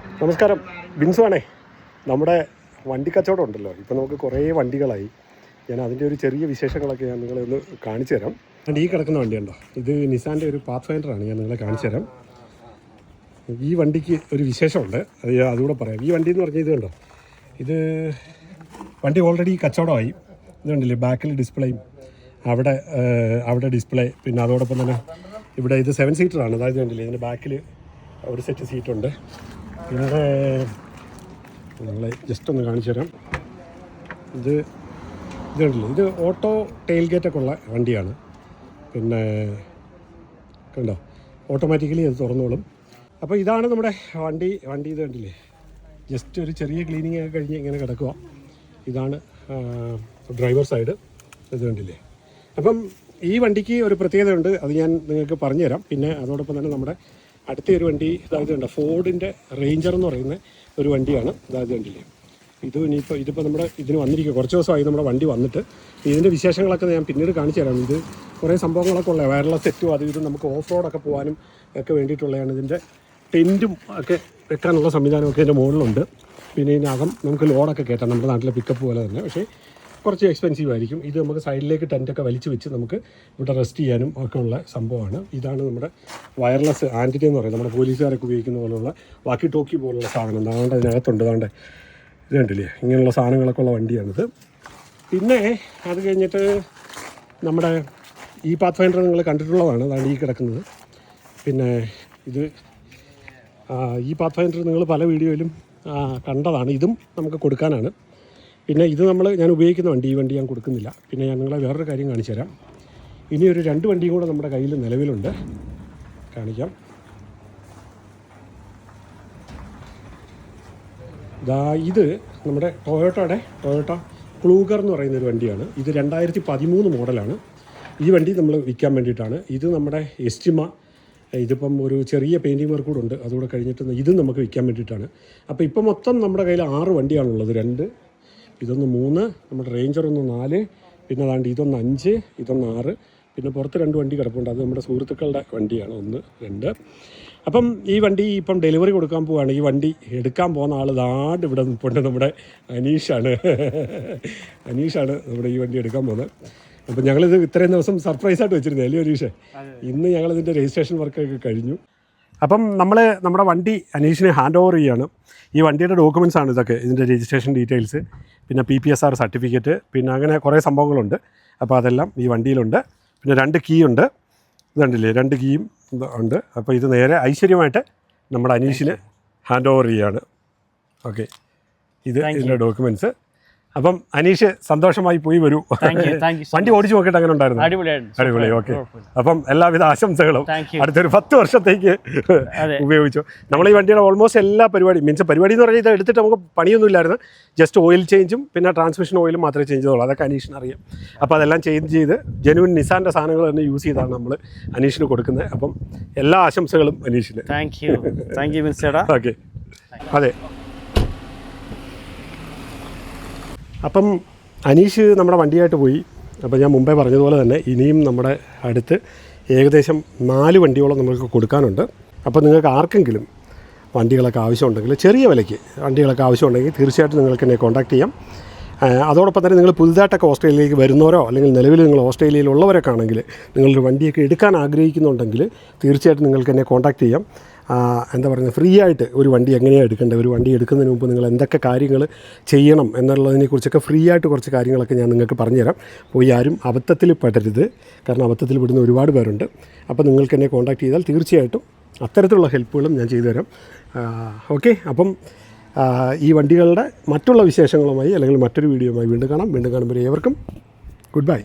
നമസ്കാരം. ബിൻസു ആണേ നമ്മുടെ വണ്ടി കച്ചവടം ഉണ്ടല്ലോ. ഇപ്പം നമുക്ക് കുറേ വണ്ടികളായി. ഞാൻ അതിന്റെ ഒരു ചെറിയ വിശേഷങ്ങളൊക്കെ ഞാൻ നിങ്ങളെ ഒന്ന് കാണിച്ചു തരാം. ഈ കിടക്കുന്ന വണ്ടിയുണ്ടോ ഇത് നിസാന്റെ ഒരു പാത്ത് ഫൈൻഡറാണ് ഞാൻ നിങ്ങളെ കാണിച്ചു തരാം. ഈ വണ്ടിക്ക് ഒരു വിശേഷമുണ്ട്. അത് അതുകൂടെ പറയാം. ഈ വണ്ടി എന്ന് പറഞ്ഞാൽ ഇത് കണ്ടോ? ഇത് വണ്ടി ഓൾറെഡി കച്ചവടമായി. ഇതുണ്ടല്ലേ ബാക്കിൽ ഡിസ്പ്ലേയും അവിടെ അവിടെ ഡിസ്പ്ലേ പിന്നെ അതോടൊപ്പം തന്നെ ഇവിടെ ഇത് സെവൻ സീറ്ററാണ് അതായത് കണ്ടില്ലേ? ഇതിന്റെ ബാക്കിൽ ഒരു സെറ്റ് സീറ്റുണ്ട് പിന്നെ നിങ്ങളെ ജസ്റ്റ് ഒന്ന് കാണിച്ചു തരാം. ഇത് ഇതുണ്ടല്ലോ ഇത് ഓട്ടോ ടെയിൽ ഗേറ്റൊക്കെ ഉള്ള വണ്ടിയാണ്. പിന്നെ കണ്ടോ? ഓട്ടോമാറ്റിക്കലി അത് തുറന്നോളും. അപ്പോൾ ഇതാണ് നമ്മുടെ വണ്ടി വണ്ടി ഇത് കണ്ടില്ലേ? ജസ്റ്റ് ഒരു ചെറിയ ക്ലീനിങ് ഒക്കെ കഴിഞ്ഞ് ഇങ്ങനെ കിടക്കുക ഇതാണ് ഡ്രൈവർ സൈഡ് ഇത് കണ്ടില്ലേ? അപ്പം ഈ വണ്ടിക്ക് ഒരു പ്രത്യേകതയുണ്ട് അത് ഞാൻ നിങ്ങൾക്ക് പറഞ്ഞുതരാം. പിന്നെ അതോടൊപ്പം തന്നെ നമ്മുടെ അടുത്ത ഒരു വണ്ടി ഇതായത് കണ്ടോ? ഫോർഡിന്റെ റേഞ്ചർ എന്ന് പറയുന്ന ഒരു വണ്ടിയാണ് ഇതായത് കണ്ടില്ലേ? ഇത് ഇനിയിപ്പോൾ ഇതിപ്പോൾ നമ്മുടെ ഇതിന് വന്നിരിക്കുക കുറച്ച് ദിവസമായി നമ്മുടെ വണ്ടി വന്നിട്ട്. ഇതിന്റെ വിശേഷങ്ങളൊക്കെ ഞാൻ പിന്നീട് കാണിച്ചു തരാം. ഇത് കുറേ സംഭവങ്ങളൊക്കെ ഉള്ള വയർലെസ് സെറ്റും അത് ഇതും നമുക്ക് ഓഫ് റോഡൊക്കെ പോകാനും ഒക്കെ വേണ്ടിയിട്ടുള്ളതാണ് ഇതിന്റെ ടെന്റും ഒക്കെ വെക്കാനുള്ള സംവിധാനമൊക്കെ ഇതിന്റെ മുകളിലുണ്ട്. പിന്നെ ഇതിനകം നമുക്ക് ലോഡൊക്കെ കയറ്റാം. നമ്മുടെ നാട്ടിലെ പിക്കപ്പ് പോലെ തന്നെ. പക്ഷേ കുറച്ച് എക്സ്പെൻസീവ് ആയിരിക്കും. ഇത് നമുക്ക് സൈഡിലേക്ക് ടെന്റൊക്കെ വലിച്ചു വെച്ച് നമുക്ക് ഇവിടെ റെസ്റ്റ് ചെയ്യാനും ഒക്കെ ഉള്ള സംഭവമാണ്. ഇതാണ് നമ്മുടെ വയർലെസ് ആന്റിറ്റി എന്ന് പറയുന്നത്. നമ്മുടെ പോലീസുകാരൊക്കെ ഉപയോഗിക്കുന്ന പോലുള്ള വാക്കി ടോക്കി പോലുള്ള സാധനം. അതാണ്ട് അതിനകത്തുണ്ട് അതാണ്ട് ഇതുണ്ടല്ലേ ഇങ്ങനെയുള്ള സാധനങ്ങളൊക്കെ ഉള്ള വണ്ടിയാണിത്. പിന്നെ അത് കഴിഞ്ഞിട്ട് നമ്മുടെ ഈ പാത്ത് ഫൈൻഡർ നിങ്ങൾ കണ്ടിട്ടുള്ളതാണ്. അതാണ് ഈ കിടക്കുന്നത്. പിന്നെ ഇത് ഈ പാത്ത് ഫൈൻഡർ നിങ്ങൾ പല വീഡിയോയിലും കണ്ടതാണ്. ഇതും നമുക്ക് കൊടുക്കാനാണ്. പിന്നെ ഇത് നമ്മൾ ഞാൻ ഉപയോഗിക്കുന്ന വണ്ടി ഈ വണ്ടി ഞാൻ കൊടുക്കുന്നില്ല. പിന്നെ ഞാൻ നിങ്ങളെ വേറൊരു കാര്യം കാണിച്ചു തരാം. ഇനി ഒരു രണ്ട് വണ്ടിയും കൂടെ നമ്മുടെ കയ്യിൽ നിലവിലുണ്ട്. കാണിക്കാം. ദാ ഇത് നമ്മുടെ ടൊയോട്ടയുടെ ടൊയോട്ട ക്ലൂഗർ എന്ന് പറയുന്ന ഒരു വണ്ടിയാണ്. ഇത് രണ്ടായിരത്തി പതിമൂന്ന് മോഡലാണ്. ഈ വണ്ടി നമ്മൾ വിൽക്കാൻ വേണ്ടിയിട്ടാണ്. ഇത് നമ്മുടെ എസ്റ്റിമ ഇതിപ്പം ഒരു ചെറിയ പെയിന്റിങ് വർക്ക് കൂടെ ഉണ്ട്. അതുകൂടെ കഴിഞ്ഞിട്ട് ഇതും നമുക്ക് വിൽക്കാൻ വേണ്ടിയിട്ടാണ്. അപ്പോൾ ഇപ്പം മൊത്തം നമ്മുടെ കയ്യിൽ ആറ് വണ്ടിയാണുള്ളത്. രണ്ട് ഇതൊന്ന് മൂന്ന് നമ്മുടെ റേഞ്ചർ ഒന്ന് നാല് പിന്നെ അതാണ്ട് ഇതൊന്ന് അഞ്ച് ഇതൊന്ന് ആറ് പിന്നെ പുറത്ത് രണ്ട് വണ്ടി കിടപ്പുണ്ട്. അത് നമ്മുടെ സുഹൃത്തുക്കളുടെ വണ്ടിയാണ് ഒന്ന് രണ്ട്. അപ്പം ഈ വണ്ടി ഇപ്പം ഡെലിവറി കൊടുക്കാൻ പോവുകയാണ് ഈ വണ്ടി എടുക്കാൻ പോകുന്ന ആൾ ദാണ്ട് ഇവിടെ നിൽപ്പുണ്ട് നമ്മുടെ അനീഷാണ്. അനീഷാണ് നമ്മുടെ ഈ വണ്ടി എടുക്കാൻ പോകുന്നത്. അപ്പം ഞങ്ങളിത് ഇത്രയും ദിവസം സർപ്രൈസായിട്ട് ആയിട്ട് വെച്ചിരുന്നത് അല്ലേ അനീഷേ ഇന്ന് ഞങ്ങളിതിന്റെ രജിസ്ട്രേഷൻ വർക്കൊക്കെ കഴിഞ്ഞു. അപ്പം നമ്മൾ നമ്മുടെ വണ്ടി അനീഷിന് ഹാൻഡ് ഓവർ ചെയ്യുകയാണ് ഈ വണ്ടിയുടെ ഡോക്യുമെന്റ്സ് ആണ് ഇതൊക്കെ ഇതിന്റെ രജിസ്ട്രേഷൻ ഡീറ്റെയിൽസ് പിന്നെ P P S R certificate പിന്നെ അങ്ങനെ കുറേ സംഭവങ്ങളുണ്ട്. അപ്പോൾ അതെല്ലാം ഈ വണ്ടിയിലുണ്ട്. പിന്നെ രണ്ട് കീ ഉണ്ട്. ഇതുണ്ടല്ലേ രണ്ട് കീയും ഉണ്ട്. അപ്പോൾ ഇത് നേരെ ഐശ്വര്യമായിട്ട് നമ്മുടെ അനീഷിന് ഹാൻഡ് ഓവർ ചെയ്യുകയാണ് ഓക്കെ ഇത് ഇതിന്റെ ഡോക്യുമെന്റ്സ് അപ്പം അനീഷ് സന്തോഷമായി പോയി വരൂ. വണ്ടി ഓടിച്ചു നോക്കിയിട്ട് അങ്ങനെ ഉണ്ടായിരുന്നു. അടിപൊളി ഓക്കെ അപ്പം എല്ലാവിധ ആശംസകളും അടുത്തൊരു പത്ത് വർഷത്തേക്ക്. ഉപയോഗിച്ചു. നമ്മൾ ഈ വണ്ടിയുടെ ഓൾമോസ്റ്റ് എല്ലാ പരിപാടി മീൻസ് പരിപാടി എന്ന് പറഞ്ഞാൽ ഇത് എടുത്തിട്ട് നമുക്ക് പണിയൊന്നും ഇല്ലായിരുന്നു ജസ്റ്റ് ഓയിൽ ചേഞ്ചും പിന്നെ ട്രാൻസ്മിഷൻ ഓയിലും മാത്രമേ ചേഞ്ച് ചെയ്തുള്ളൂ. അതൊക്കെ അനീഷിന് അറിയാം. അപ്പോൾ അതെല്ലാം ചേഞ്ച് ചെയ്ത് ജനുവിൻ നിസാന്റെ സാധനങ്ങൾ തന്നെ യൂസ് ചെയ്താണ് നമ്മൾ അനീഷിന് കൊടുക്കുന്നത്. അപ്പം എല്ലാ ആശംസകളും അനീഷിന്. താങ്ക് യു താങ്ക് യു മിൻസേടാ ഓക്കെ അതെ. അപ്പം അനീഷ് നമ്മുടെ വണ്ടിയായിട്ട് പോയി. അപ്പോൾ ഞാൻ മുമ്പേ പറഞ്ഞതുപോലെ തന്നെ ഇനിയും നമ്മുടെ അടുത്ത് ഏകദേശം നാല് വണ്ടിയോളം നമുക്ക് കൊടുക്കാനുണ്ട്. അപ്പോൾ നിങ്ങൾക്ക് ആർക്കെങ്കിലും വണ്ടികളൊക്കെ ആവശ്യമുണ്ടെങ്കിൽ ചെറിയ വിലയ്ക്ക് വണ്ടികളൊക്കെ ആവശ്യമുണ്ടെങ്കിൽ തീർച്ചയായിട്ടും നിങ്ങൾക്ക് എന്നെ കോൺടാക്ട് ചെയ്യാം. അതോടൊപ്പം തന്നെ നിങ്ങൾ പുതുതായിട്ടൊക്കെ ഓസ്ട്രേലിയയിലേക്ക് വരുന്നവരോ അല്ലെങ്കിൽ നിലവിൽ നിങ്ങൾ ഓസ്ട്രേലിയയിലുള്ളവരൊക്കെ ആണെങ്കിൽ നിങ്ങളൊരു വണ്ടിയൊക്കെ എടുക്കാൻ ആഗ്രഹിക്കുന്നുണ്ടെങ്കിൽ തീർച്ചയായിട്ടും നിങ്ങൾക്ക് എന്നെ കോൺടാക്ട് ചെയ്യാം. എന്താ പറയുക ഫ്രീ ആയിട്ട് ഒരു വണ്ടി എങ്ങനെയാണ് എടുക്കേണ്ടത്? ഒരു വണ്ടി എടുക്കുന്നതിന് മുമ്പ് നിങ്ങൾ എന്തൊക്കെ കാര്യങ്ങൾ ചെയ്യണം എന്നുള്ളതിനെക്കുറിച്ചൊക്കെ ഫ്രീ ആയിട്ട് കുറച്ച് കാര്യങ്ങളൊക്കെ ഞാൻ നിങ്ങൾക്ക് പറഞ്ഞുതരാം. പോയി ആരും അബദ്ധത്തിൽ പെടരുത്. കാരണം അബദ്ധത്തിൽ പെടുന്ന ഒരുപാട് പേരുണ്ട്. അപ്പോൾ നിങ്ങൾക്ക് എന്നെ കോൺടാക്ട് ചെയ്താൽ തീർച്ചയായിട്ടും അത്തരത്തിലുള്ള ഹെൽപ്പുകളും ഞാൻ ചെയ്തു തരാം. ഓക്കെ അപ്പം ഈ വണ്ടികളുടെ മറ്റുള്ള വിശേഷങ്ങളുമായി അല്ലെങ്കിൽ മറ്റൊരു വീഡിയോയുമായി വീണ്ടും കാണാം. വീണ്ടും കാണുമ്പോൾ ഏവർക്കും ഗുഡ് ബൈ